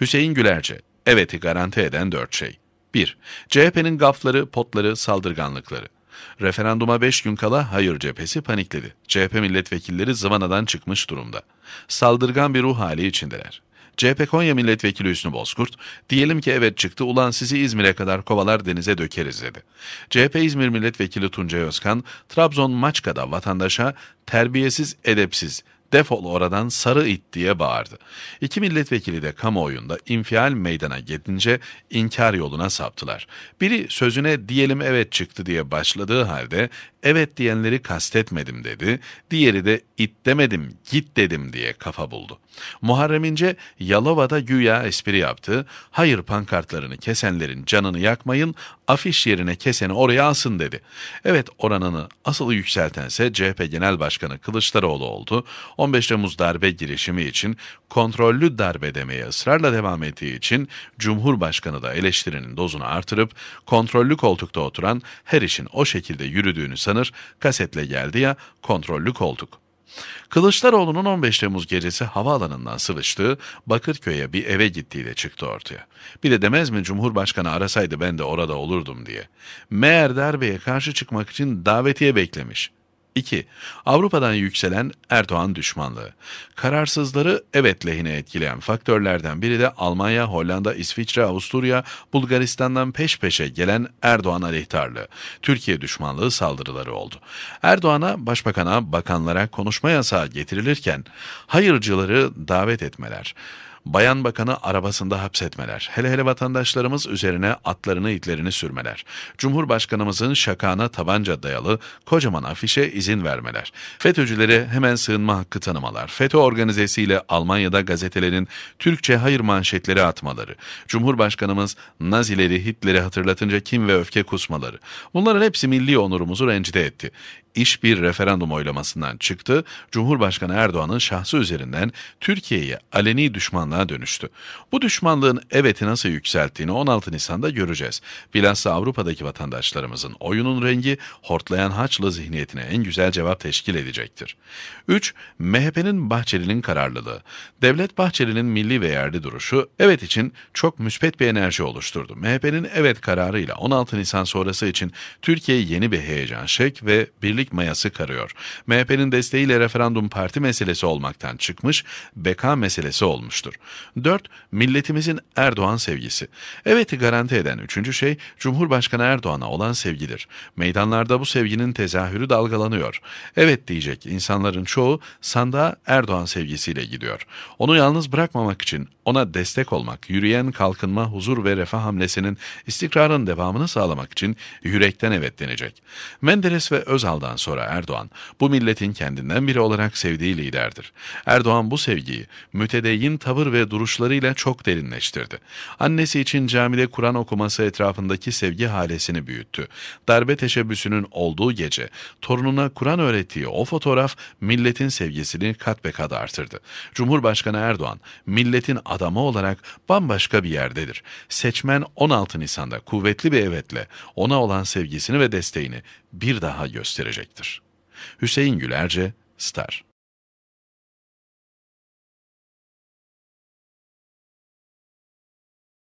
Hüseyin Gülerce, evet'i garanti eden dört şey. 1. CHP'nin gafları, potları, saldırganlıkları. Referanduma 5 gün kala hayır cephesi panikledi. CHP milletvekilleri zıvanadan çıkmış durumda. Saldırgan bir ruh hali içindeler. CHP Konya Milletvekili Hüsnü Bozkurt, diyelim ki evet çıktı ulan sizi İzmir'e kadar kovalar denize dökeriz dedi. CHP İzmir Milletvekili Tuncay Özkan, Trabzon Maçka'da vatandaşa terbiyesiz, edepsiz, defol oradan sarı it diye bağırdı. İki milletvekili de kamuoyunda infial meydana gelince inkar yoluna saptılar. Biri sözüne diyelim evet çıktı diye başladığı halde evet diyenleri kastetmedim dedi. Diğeri de it demedim git dedim diye kafa buldu. Muharrem İnce Yalova'da güya espri yaptı. Hayır pankartlarını kesenlerin canını yakmayın, afiş yerine keseni oraya asın dedi. Evet oranını asıl yükseltense CHP Genel Başkanı Kılıçdaroğlu oldu. 15 Temmuz darbe girişimi için kontrollü darbe demeye ısrarla devam ettiği için Cumhurbaşkanı da eleştirinin dozunu artırıp kontrollü koltukta oturan her işin o şekilde yürüdüğünü sanır, kasetle geldi ya kontrollü koltuk. Kılıçdaroğlu'nun 15 Temmuz gecesi havaalanından sıvıştığı Bakırköy'e bir eve gittiği de çıktı ortaya. Bir de demez mi Cumhurbaşkanı arasaydı ben de orada olurdum diye. Meğer darbeye karşı çıkmak için davetiye beklemiş. 2. Avrupa'dan yükselen Erdoğan düşmanlığı. Kararsızları evet lehine etkileyen faktörlerden biri de Almanya, Hollanda, İsviçre, Avusturya, Bulgaristan'dan peş peşe gelen Erdoğan aleyhtarlığı. Türkiye düşmanlığı saldırıları oldu. Erdoğan'a, başbakana, bakanlara konuşma yasağı getirilirken hayırcıları davet etmeler bayan bakanı arabasında hapsetmeler, hele hele vatandaşlarımız üzerine atlarını itlerini sürmeler, Cumhurbaşkanımızın şakağına tabanca dayalı kocaman afişe izin vermeler, FETÖ'cülere hemen sığınma hakkı tanımalar, FETÖ organizesiyle Almanya'da gazetelerin Türkçe hayır manşetleri atmaları, Cumhurbaşkanımız Nazileri, Hitler'i hatırlatınca kim ve öfke kusmaları, bunların hepsi milli onurumuzu rencide etti iş bir referandum oylamasından çıktı. Cumhurbaşkanı Erdoğan'ın şahsı üzerinden Türkiye'ye aleni düşmanlığa dönüştü. Bu düşmanlığın evet'i nasıl yükselttiğini 16 Nisan'da göreceğiz. Bilhassa Avrupa'daki vatandaşlarımızın oyunun rengi hortlayan Haçlı zihniyetine en güzel cevap teşkil edecektir. 3. MHP'nin Bahçeli'nin kararlılığı. Devlet Bahçeli'nin milli ve yerli duruşu evet için çok müspet bir enerji oluşturdu. MHP'nin evet kararıyla 16 Nisan sonrası için Türkiye yeni bir heyecan, şek ve birlik mayası karıyor. MHP'nin desteğiyle referandum parti meselesi olmaktan çıkmış, beka meselesi olmuştur. 4. Milletimizin Erdoğan sevgisi. Evet'i garanti eden üçüncü şey, Cumhurbaşkanı Erdoğan'a olan sevgidir. Meydanlarda bu sevginin tezahürü dalgalanıyor. Evet diyecek insanların çoğu sandığa Erdoğan sevgisiyle gidiyor. Onu yalnız bırakmamak için ona destek olmak, yürüyen kalkınma, huzur ve refah hamlesinin istikrarın devamını sağlamak için yürekten evet denecek. Menderes ve Özal'dan sonra Erdoğan, bu milletin kendinden biri olarak sevdiği liderdir. Erdoğan bu sevgiyi mütedeyyin tavır ve duruşlarıyla çok derinleştirdi. Annesi için camide Kur'an okuması etrafındaki sevgi halesini büyüttü. Darbe teşebbüsünün olduğu gece torununa Kur'an öğrettiği o fotoğraf milletin sevgisini kat be kat artırdı. Cumhurbaşkanı Erdoğan, milletin adamı olarak bambaşka bir yerdedir. Seçmen 16 Nisan'da kuvvetli bir evetle ona olan sevgisini ve desteğini bir daha gösterecektir. Hüseyin Gülerce, Star